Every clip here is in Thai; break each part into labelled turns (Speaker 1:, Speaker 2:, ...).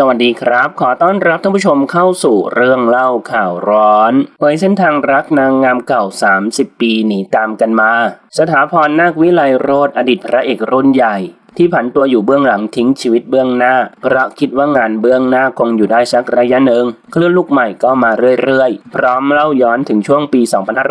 Speaker 1: สวัสดีครับ ขอต้อนรับท่านผู้ชมเข้าสู่เรื่องเล่าข่าวร้อนเผยเส้นทางรักนางงามเก่า 30 ปีหนีตามกันมา สถาพรนาควิไลโรธอดีตพระเอกรุ่นใหญ่ ที่ผันตัวอยู่เบื้องหลังทิ้งชีวิตเบื้องหน้า เพราะคิดว่างานเบื้องหน้าคงอยู่ได้สักระยะหนึ่งคลื่นลูกใหม่ก็มาเรื่อยๆ พร้อมเล่าย้อนถึงช่วงปี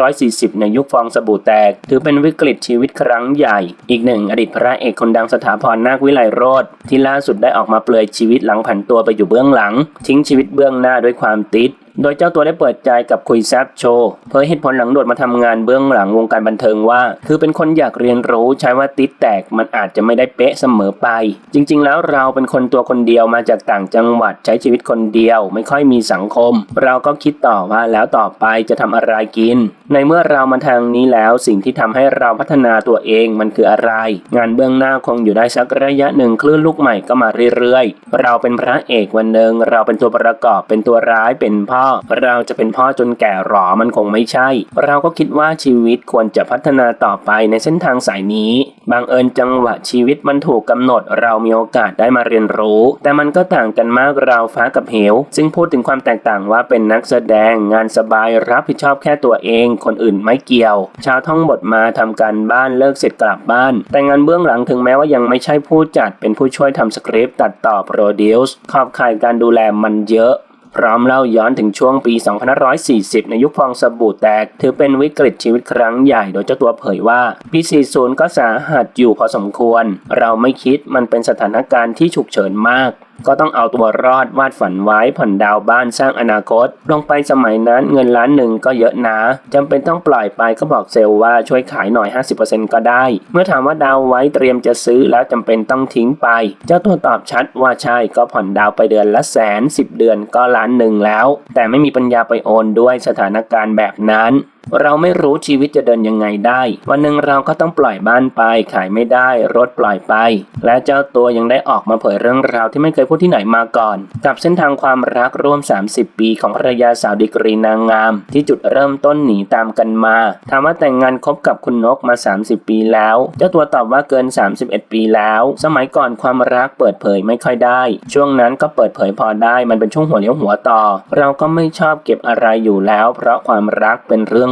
Speaker 1: 2540 ในยุคฟองสบู่แตก ถือเป็นวิกฤตชีวิตครั้งใหญ่ อีกหนึ่งอดีตพระเอกคนดังสถาพรนาควิไลโรธที่ล่าสุดได้ออกมาเปลือยชีวิตหลังผันตัวไปอยู่เบื้องหลัง ทิ้งชีวิตเบื้องหน้าด้วยความติด โดยเจ้าตัวได้เปิดใจกับคุยแซบโชว์เผยเหตุผลหลังโดดมาทำงานเบื้องหลังวงการบันเทิงว่า คือเป็นคนอยากเรียนรู้ใช้ว่าติดแตกมันอาจจะไม่ได้เป๊ะเสมอไป จริง ๆ แล้วเราเป็นคนตัวคนเดียวมาจากต่างจังหวัดใช้ชีวิตคนเดียว ไม่ค่อยมีสังคม เราก็คิดต่อว่าแล้วต่อไปจะทำอะไรกิน ในเมื่อเรามาทางนี้แล้วสิ่งที่ทำให้เราพัฒนาตัวเองมันคืออะไร งานเบื้องหน้าคงอยู่ได้สักระยะหนึ่งคลื่นลูกใหม่ก็มาเรื่อยๆ เราเป็นพระเอกวันหนึ่งเราเป็นตัวประกอบเป็นตัวร้ายเป็นพ่อ เราจะเป็นพ่อจนแก่หรอมันคงไม่ใช่ เราก็คิดว่าชีวิตควรจะพัฒนาต่อไปในเส้นทางสายนี้ บางเอิญจังหวะชีวิตมันถูกกำหนดเรามีโอกาสได้มาเรียนรู้ แต่มันก็ต่างกันมากเราฟ้ากับเหว ซึ่งพูดถึงความแตกต่างว่าเป็นนักแสดงงานสบายรับผิดชอบแค่ตัวเอง คนอื่นไม่เกี่ยวเช้าท่องบทมาทำการบ้านเลิกเสร็จกลับบ้าน แต่งานเบื้องหลังถึงแม้ว่ายังไม่ใช่ผู้จัดเป็นผู้ช่วยทำสคริปต์ตัดต่อโปรดิวส์ขอบข่ายการดูแลมันเยอะ พร้อมเล่าย้อนถึงช่วงปี 2540 ในยุคฟองสบู่แตก ถือเป็นวิกฤตชีวิตครั้งใหญ่โดยเจ้าตัวเผยว่า ปี 40 ก็สาหัสอยู่พอสมควร เราไม่คิดมันเป็นสถานการณ์ที่ฉุกเฉินมาก ก็ต้องเอาตัวรอดวาดฝันไว้ผ่อนดาวบ้านสร้างอนาคต ลงไปสมัยนั้นเงินล้านหนึ่งก็เยอะนะจำเป็นต้องปล่อยไปก็บอกเซลล์ว่าช่วยขายหน่อย 50%ก็ได้ เมื่อถามว่าดาวไว้เตรียมจะซื้อแล้วจำเป็นต้องทิ้งไป เจ้าตัวตอบชัดว่าใช่ก็ผ่อนดาวไปเดือนละแสนสิบเดือนก็ล้านหนึ่งแล้ว แต่ไม่มีปัญญาไปโอนด้วยสถานการณ์แบบนั้น เราไม่รู้ชีวิตจะเดินยังไงได้ วันหนึ่งเราก็ต้องปล่อยบ้านไป ขายไม่ได้ รถปล่อยไป และเจ้าตัวยังได้ออกมาเผยเรื่องราวที่ไม่เคยพูดที่ไหนมาก่อน กับเส้นทางความรักร่วม 30 ปีของภรรยาสาวดีกรีนางงาม ที่จุดเริ่มต้นหนีตามกันมาถามว่าแต่งงานคบกับคุณนกมา 30 ปีแล้ว เจ้าตัวตอบว่าเกิน 31 ปีแล้ว สมัยก่อนความรักเปิดเผยไม่ค่อยได้ ช่วงนั้นก็เปิดเผยพอได้ มันเป็นช่วงหัวเลี้ยวหัวต่อ เราก็ไม่ชอบเก็บอะไรอยู่แล้ว เพราะความรักเป็นเรื่อง